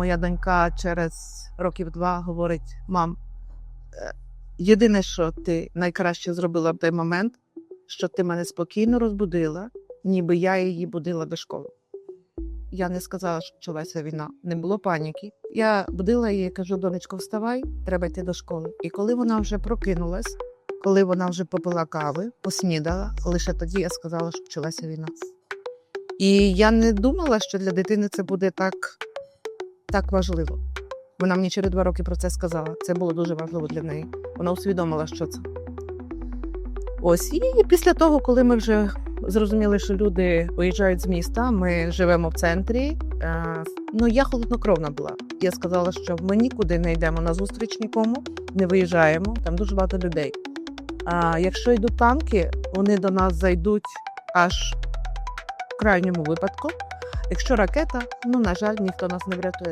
моя донька через років два говорить: мам, е, єдине, що ти найкраще зробила в той момент, що ти мене спокійно розбудила, ніби я її будила до школи. Я не сказала, що почалася війна, не було паніки. Я будила її, кажу, донечко, вставай, треба йти до школи. І коли вона вже прокинулась, коли вона вже попила кави, поснідала, лише тоді я сказала, що почалася війна. І я не думала, що для дитини це буде так, так важливо. Вона мені через два роки про це сказала. Це було дуже важливо для неї. Вона усвідомила, що це. Ось і після того, коли ми вже зрозуміли, що люди виїжджають з міста, ми живемо в центрі. Е, ну я холоднокровна була. Я сказала, що ми нікуди не йдемо на зустріч нікому, не виїжджаємо. Там дуже багато людей. А якщо йдуть танки, вони до нас зайдуть аж в крайньому випадку. Якщо ракета, ну на жаль, ніхто нас не врятує.